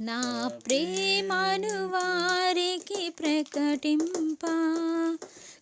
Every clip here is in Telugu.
నా ప్రేమను వారికి ప్రకటింప.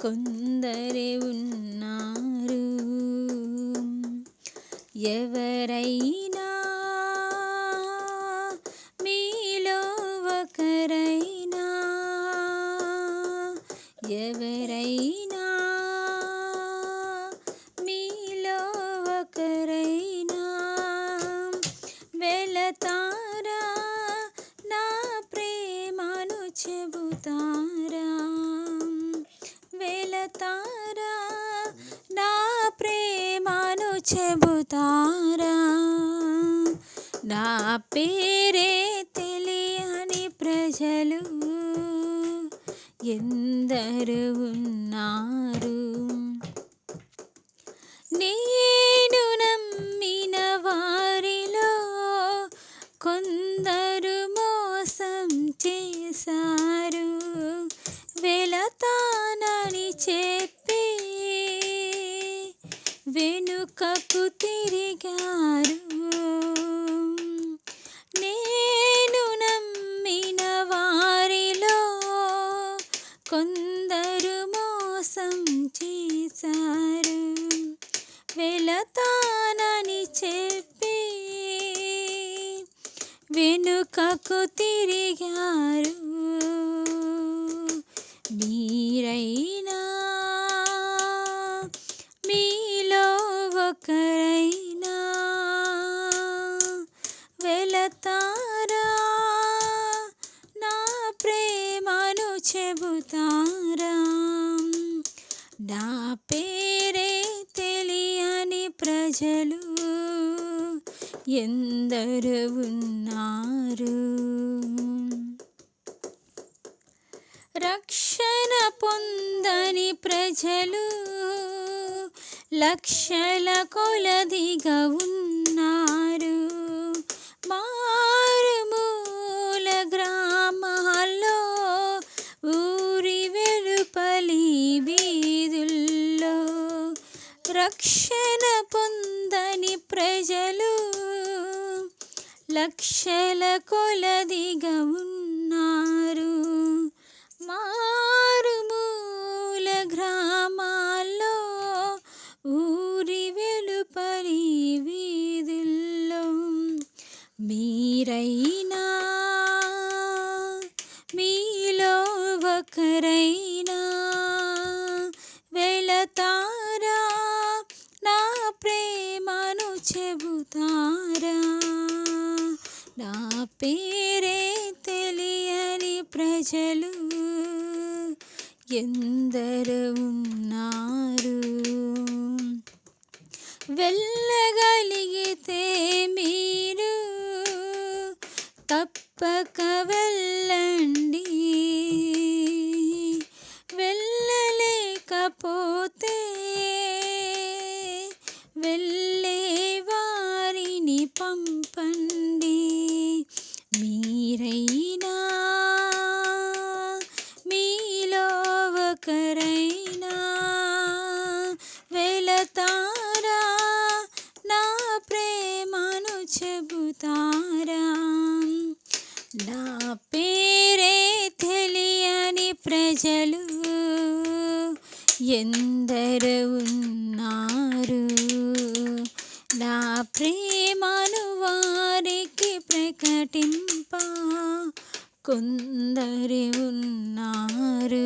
కొందరే ఉన్నారు. ఎవరైనా తారా వెళతారా నా ప్రేమను చెబుతారా. నా పేరే తెలియని ప్రజలు ఎందరు చెప్పి వెనుకకు తిరిగారు. నేను నమ్మిన వారిలో కొందరు మోసం చేశారు. వెళతానని చెప్పి వెనుకకు తిరిగారు. మీరై రామ్. నా పేరే తెలియని ప్రజలు ఎందరు ఉన్నారు? రక్షణ పొందని ప్రజలు లక్షల కొలదిగా ఉన్నారు. ప్రజలు లక్షల కొలదిగా ఉన్నారు. మారుమూల గ్రామాల్లో ఊరి వెలుపలి వీధుల్లో మీరై చెబుతారా? నా పేరే తెలియని ప్రజలు ఎందరు ఉన్నారు. వెళ్ళగలిగితే మీరు తప్పక వెళ్ళ పంపండి. మీరైనా మీలో ఒకరైనా వెళతారా? నా ప్రేమను చెబుతారా? నా పేరే తెలియని ప్రజలు ఎందరు ప్రకటింప కొందరు ఉన్నారు